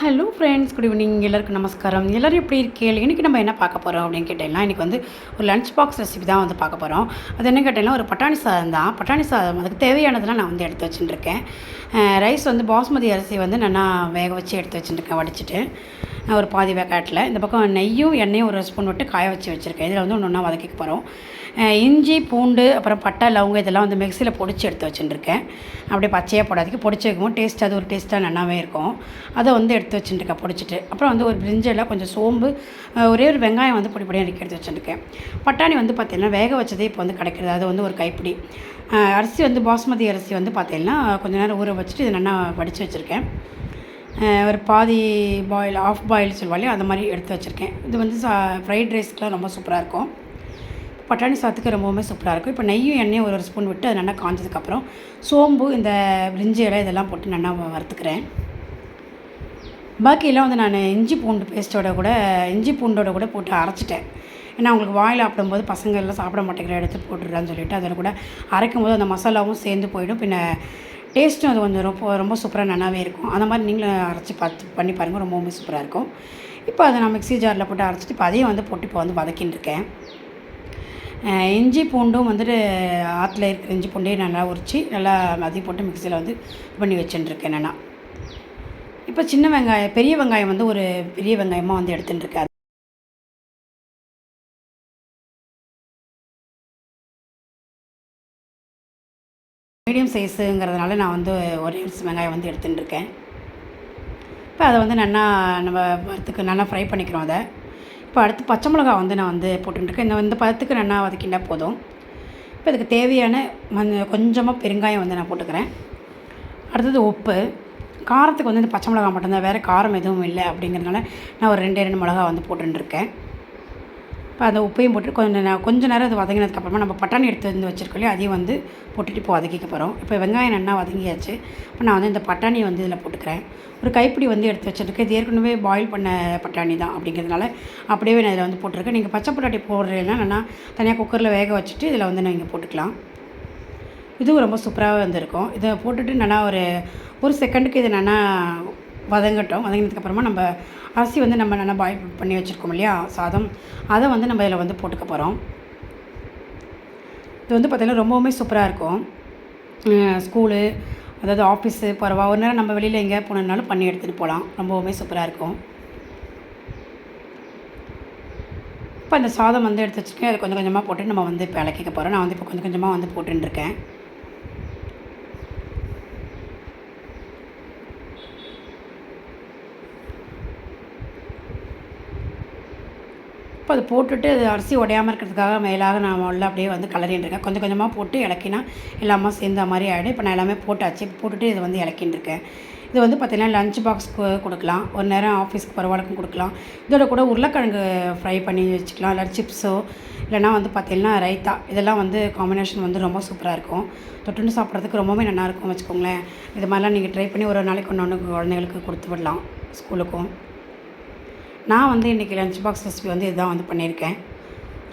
Hello friends good evening எல்லாருக்கும் நமஸ்காரம். எல்லோரும் எப்படி இருக்கீங்க? இன்றைக்கி நம்ம என்ன பார்க்க போகிறோம் அப்படின்னு கேட்டீங்கன்னா இன்றைக்கி வந்து ஒரு லஞ்ச் பாக்ஸ் ரெசிபி தான் வந்து பார்க்க போகிறோம் அது என்ன கேட்டீங்கன்னா ஒரு பட்டாணி சாதம் தான். பட்டாணி சாதம் அதுக்கு தேவையானதெல்லாம் நான் வந்து எடுத்து வச்சுட்டுருக்கேன் ரைஸ் வந்து பாஸ்மதி அரிசி வந்து நான் வேக வச்சு எடுத்து வச்சுட்டுருக்கேன் வடிச்சிட்டு. ஒரு பாதி வேக்காட்டில். இந்த பக்கம் நெய்யும் எண்ணெயும் ஒரு ஸ்பூன் விட்டு காய வச்சு வச்சுருக்கேன். இதில் வந்து ஒன்று ஒன்றா வதக்கிக்க போகிறோம் இஞ்சி பூண்டு அப்புறம் பட்டை லவங்கம் இதெல்லாம் வந்து மிக்சியில் பொடிச்சு எடுத்து வச்சுட்டுருக்கேன் அப்படியே பச்சையாக போடாதுக்கு பொடிச்சு வைக்கும் டேஸ்ட் அது ஒரு டேஸ்ட்டாக நல்லாவே இருக்கும். அதை வந்து எடுத்து வச்சுட்டுருக்கேன் பொடிச்சிட்டு. அப்புறம் வந்து ஒரு பிரிஞ்சில் கொஞ்சம் சோம்பு ஒரே ஒரு வெங்காயம் வந்து பொடி பொடியாக எடுத்து வச்சுருக்கேன் பட்டாணி வந்து பார்த்திங்கன்னா வேக வச்சதே இப்போ வந்து கிடைக்கிறது. அது வந்து ஒரு கைப்பிடி. அரிசி வந்து பாஸ்மதி அரிசி வந்து பார்த்திங்கன்னா கொஞ்சம் நேரம் ஊற வச்சுட்டு இது நல்லா வடித்து வச்சுருக்கேன். ஒரு பாதி பாயில் ஆஃப் பாயில் சொல்லுவாங்க அந்த மாதிரி எடுத்து வச்சுருக்கேன். இது வந்து சா ஃப்ரைட் ரைஸ்க்கெலாம் ரொம்ப சூப்பராக இருக்கும். பட்டாணி சாத்துக்கு ரொம்பவுமே சூப்பராக இருக்கும். இப்போ நெய்யும் எண்ணெயும் ஒரு ஒரு ஸ்பூன் விட்டு அது நல்லா காஞ்சதுக்கப்புறம் சோம்பு இந்த பிரிஞ்சி இலை இதெல்லாம் போட்டு நல்லா வறுத்துக்கிறேன். பாக்கியெல்லாம் வந்து நான் இஞ்சி பூண்டு பேஸ்ட்டோட கூட இஞ்சி பூண்டோட கூட போட்டு அரைச்சிட்டேன். ஏன்னா அவங்களுக்கு வாயில் சாப்பிடும்போது பசங்க எல்லாம் சாப்பிட மாட்டேங்கிற எடுத்து போட்டுடுறான்னு சொல்லிட்டு அதில் கூட அரைக்கும் போது அந்த மசாலாவும் சேர்ந்து போயிடும். பின்ன டேஸ்ட்டும் அது கொஞ்சம் ரொம்ப ரொம்ப சூப்பராக நல்லாவே இருக்கும். அந்த மாதிரி நீங்களும் அரைச்சி பார்த்து பண்ணி பாருங்கள் ரொம்பவுமே சூப்பராக இருக்கும். இப்போ அதை நான் மிக்ஸி ஜாரில் போட்டு அரைச்சிட்டு இப்போ அதையும் வந்து போட்டு இப்போ வந்து வதக்கின்னு இருக்கேன். இஞ்சி பூண்டும் வந்துட்டு ஆற்றுல இருக்கிற இஞ்சி பூண்டையும் நல்லா உரித்து நல்லா அதையும் போட்டு மிக்சியில் வந்து பண்ணி வச்சுட்டுருக்கேன் நான். இப்போ சின்ன வெங்காயம் பெரிய வெங்காயம் வந்து ஒரு பெரிய வெங்காயமாக வந்து எடுத்துட்டுருக்கேன் சைஸுங்கிறதுனால நான் வந்து ஒரே வெங்காயம் வந்து எடுத்துட்டுருக்கேன். இப்போ அதை வந்து நல்லா நம்ம வறுத்துக்கு நல்லா ஃப்ரை பண்ணிக்கிறோம் அதை. இப்போ அடுத்து பச்சை மிளகா வந்து நான் வந்து போட்டுருக்கேன் இந்த இந்த பதத்துக்கு நல்லா வதக்கிட்டால் போதும். இப்போ இதுக்கு தேவையான மஞ்ச கொஞ்சமாக பெருங்காயம் வந்து நான் போட்டுக்கிறேன். அடுத்தது உப்பு. காரத்துக்கு வந்து இந்த பச்சை மிளகா மட்டும்தான் வேறு காரம் எதுவும் இல்லை அப்படிங்கிறதுனால நான் ஒரு ரெண்டே ரெண்டு மிளகா வந்து போட்டுருக்கேன் இப்போ அந்த உப்பையும் போட்டு கொஞ்சம் நே கொஞ்சம் நேரம் அது வதங்கினதுக்கப்புறமா நம்ம பட்டாணி எடுத்து வந்து வச்சுருக்கோம் இல்லையா? அதையும் வந்து போட்டுட்டு இப்போ வதக்கிக்க போகிறோம் இப்போ வெங்காயம் நல்லா வதங்கியாச்சு. இப்போ நான் வந்து இந்த பட்டாணியை வந்து இதில் போட்டுக்கிறேன். ஒரு கைப்பிடி வந்து எடுத்து வச்சுருக்கேன். இது ஏற்கனவே பாயில் பண்ண பட்டாணி தான் அப்படிங்கிறதுனால அப்படியே நான் இதில் வந்து போட்டிருக்கேன். நீங்கள் பச்சை பட்டாணி போடுறீங்கன்னா நல்லா தனியாக குக்கரில் வேக வச்சுட்டு இதில் வந்து நீங்கள் போட்டுக்கலாம். இதுவும் ரொம்ப சூப்பராகவே வந்திருக்கும். இதை போட்டுட்டு நல்லா ஒரு ஒரு செகண்டுக்கு இதை நல்லா வதங்கட்டும். வதங்கினதுக்கப்புறமா நம்ம அரிசி வந்து நம்ம நல்லா பாய் பண்ணி வச்சுருக்கோம் இல்லையா? சாதம். அதை வந்து நம்ம இதில் வந்து போட்டுக்க போகிறோம் இது வந்து பார்த்திங்கன்னா ரொம்பவுமே சூப்பராக இருக்கும். ஸ்கூலு அதாவது ஆஃபீஸு பரவா ஒரு நேரம் நம்ம வெளியில் எங்கேயா போனதுனாலும் பண்ணி எடுத்துகிட்டு போகலாம். ரொம்பவுமே சூப்பராக இருக்கும். இப்போ அந்த சாதம் வந்து எடுத்து வச்சுருக்கேன் அதை கொஞ்சம் கொஞ்சமாக போட்டு நம்ம வந்து இப்போ இலக்கிக்க போகிறோம் நான் வந்து இப்போ கொஞ்சம் கொஞ்சமாக வந்து போட்டுருக்கேன் இப்போ அது போட்டுட்டு அது அரிசி உடையாமல் இருக்கிறதுக்காக மேலாக நான் உள்ள அப்படியே வந்து கலரின்றிருக்கேன் கொஞ்சம் கொஞ்சமாக போட்டு இலக்கினா எல்லாமே சேர்ந்த மாதிரி ஆகிடும் இப்போ நான் எல்லாமே போட்டாச்சு. போட்டுட்டு இதை வந்து இலக்கின்றிருக்கேன் இது வந்து பார்த்திங்கன்னா லஞ்ச் பாக்ஸ்க்கு கொடுக்கலாம். ஒரு நேரம் ஆஃபீஸ்க்கு பரவாயில்லக்கும் கொடுக்கலாம். இதோட கூட உருளைக்கிழங்கு ஃப்ரை பண்ணி வச்சுக்கலாம். இல்லை சிப்ஸோ இல்லைனா வந்து பார்த்திங்கன்னா ரைத்தா. இதெல்லாம் வந்து காம்பினேஷன் வந்து ரொம்ப சூப்பராக இருக்கும். தொட்டுன்னு சாப்பிட்றதுக்கு ரொம்பவே நல்லாயிருக்கும் வச்சுக்கோங்களேன். இது மாதிரிலாம் நீங்கள் ட்ரை பண்ணி ஒரு நாளைக்கு ஒன்று ஒன்று குழந்தைங்களுக்கு கொடுத்து விடலாம். ஸ்கூலுக்கும். நான் வந்து இன்றைக்கி லஞ்ச் பாக்ஸ் ரெசிபி வந்து இதுதான் வந்து பண்ணியிருக்கேன்.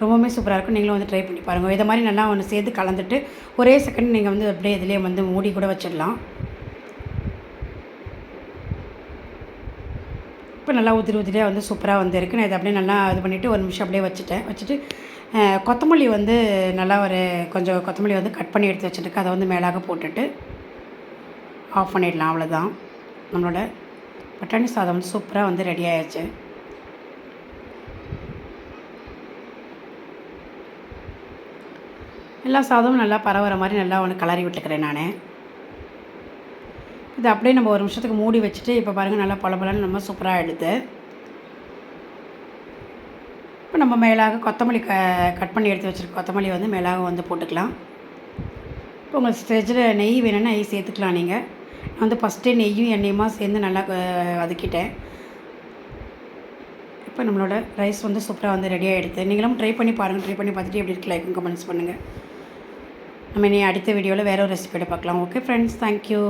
ரொம்பவுமே சூப்பராக இருக்கும். நீங்களும் வந்து ட்ரை பண்ணி பாருங்கள் இதை மாதிரி நல்லா ஒன்று சேர்த்து கலந்துட்டு ஒரே செகண்ட் நீங்கள் வந்து அப்படியே இதிலே வந்து மூடி கூட வச்சிடலாம். இப்போ நல்லா உதிரி உதிரியாக வந்து சூப்பராக வந்து இருக்குது நான் இதை அப்படியே நல்லா இது பண்ணிவிட்டு ஒரு நிமிஷம் அப்படியே வச்சுட்டேன். வச்சுட்டு கொத்தமல்லி வந்து நல்லா ஒரு கொஞ்சம் கொத்தமல்லி வந்து கட் பண்ணி எடுத்து வச்சுருக்கேன் அதை வந்து மேலாக போட்டுட்டு ஆஃப் பண்ணிடலாம். அவ்வளோதான் நம்மளோட பட்டாணி சாதம் வந்து சூப்பராக வந்து ரெடி ஆயிடுச்சு. எல்லா சாதமும் நல்லா பரவுற மாதிரி நல்லா ஒன்று கலரி விட்டுக்கிறேன் நான். இது அப்படியே நம்ம ஒரு நிமிஷத்துக்கு மூடி வச்சுட்டு இப்போ பாருங்கள் நல்லா பல நம்ம சூப்பராக எடுத்து இப்போ நம்ம மேலாக கொத்தமல்லி க கட் பண்ணி எடுத்து வச்சுருக்க கொத்தமல்லி வந்து மேலாக வந்து போட்டுக்கலாம். இப்போ உங்களுக்கு ஸ்டேஜில் நெய் வேணும்னா நெய் சேர்த்துக்கலாம் நீங்கள் நான் வந்து ஃபஸ்ட்டே நெய்யும் எண்ணெயுமா சேர்ந்து நல்லா வதக்கிட்டேன். இப்போ நம்மளோட ரைஸ் வந்து சூப்பராக வந்து ரெடியாக எடுத்து நீங்களும் ட்ரை பண்ணி பாருங்கள் ட்ரை பண்ணி பார்த்துட்டு எப்படி இருக்கு லைக்கும் கமெண்ட்ஸ் பண்ணுங்கள் நம்ம இனி அடுத்த வீடியோவில் வேறு ஒரு ரெசிபியோட பார்க்கலாம். Okay friends thank you